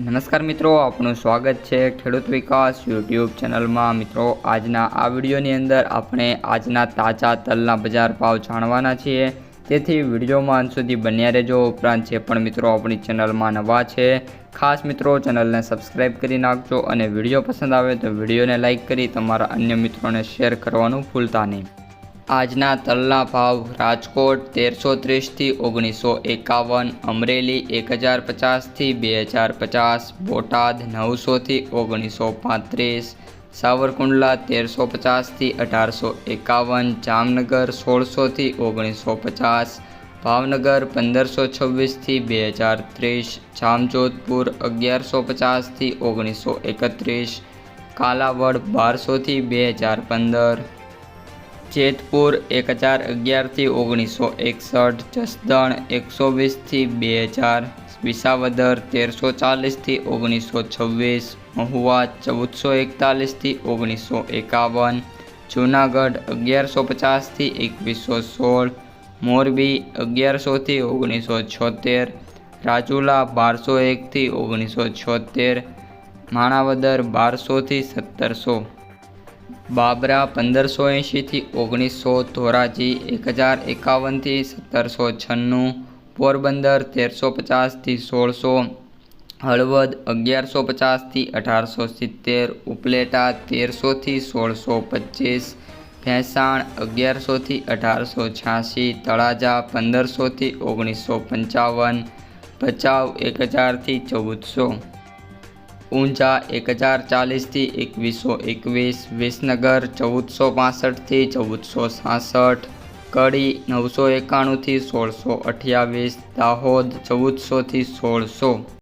નમસ્કાર મિત્રો, આપનું સ્વાગત છે ખેડૂત વિકાસ યુટ્યુબ ચેનલમાં. મિત્રો, આજના આ વિડીયોની અંદર આપણે આજના તાજા તલના બજાર ભાવ જાણવાના છીએ. તેથી વિડીયોમાં અંત સુધી બન્યા રહેજો. ઉપરાંત જે પણ મિત્રો આપણી ચેનલમાં નવા છે, ખાસ મિત્રો ચેનલને સબસ્ક્રાઈબ કરી નાખજો અને વીડિયો પસંદ આવે તો વિડીયોને લાઇક કરી તમારા અન્ય મિત્રોને શેર કરવાનું ભૂલતા નહીં. આજના તલના ભાવ રાજકોટ તેરસો ત્રીસથી ઓગણીસો એકાવન, અમરેલી એક હજાર પચાસથી બે હજાર પચાસ, બોટાદ નવસોથી ઓગણીસો પાંત્રીસ, સાવરકુંડલા તેરસો પચાસથી અઢારસો એકાવન, જામનગર સોળસોથી ઓગણીસો પચાસ, ભાવનગર પંદરસો છવ્વીસથી બે હજાર ત્રીસ, જામજોધપુર અગિયારસો પચાસથી ઓગણીસો એકત્રીસ, કાલાવડ બારસોથી બે હજાર પંદર જેતપુર એક હજાર અગિયારથી ઓગણીસો એકસઠ, જસદણ એકસો વીસથી બે હજાર, વિસાવદર તેરસો ચાલીસથી ઓગણીસો છવ્વીસ, મહુવા ચૌદસો એકતાલીસથી ઓગણીસો એકાવન, જૂનાગઢ અગિયારસો પચાસથી એકવીસો સોળ, મોરબી અગિયારસોથી ઓગણીસો છોતેર, રાજુલા બારસો એકથી ઓગણીસો છોતેર, માણાવદર બારસોથી સત્તરસો. બાબરા પંદરસો એંશીથી ઓગણીસો ધોરાજી એક હજાર એકાવનથી સત્તરસો છન્નું, પોરબંદર તેરસો પચાસથી સોળસો, હળવદ અગિયારસો પચાસથી અઢારસો સિત્તેર, ઉપલેટા તેરસોથી સોળસો પચીસ, ભેંસાણ અગિયારસોથી અઢારસો છ્યાસી તળાજા પંદરસોથી ઓગણીસો પંચાવન, ભચાઉ એક હજારથી ચૌદસો. ઊંઝા એક હજાર ચાલીસથી એકવીસો એકવીસ, વિસનગર ચૌદસો પાસઠથી ચૌદસો સાસઠ, કડી નવસો એકાણુંથી સોળસો અઠ્યાવીસ, દાહોદ ચૌદસોથી સોળસો.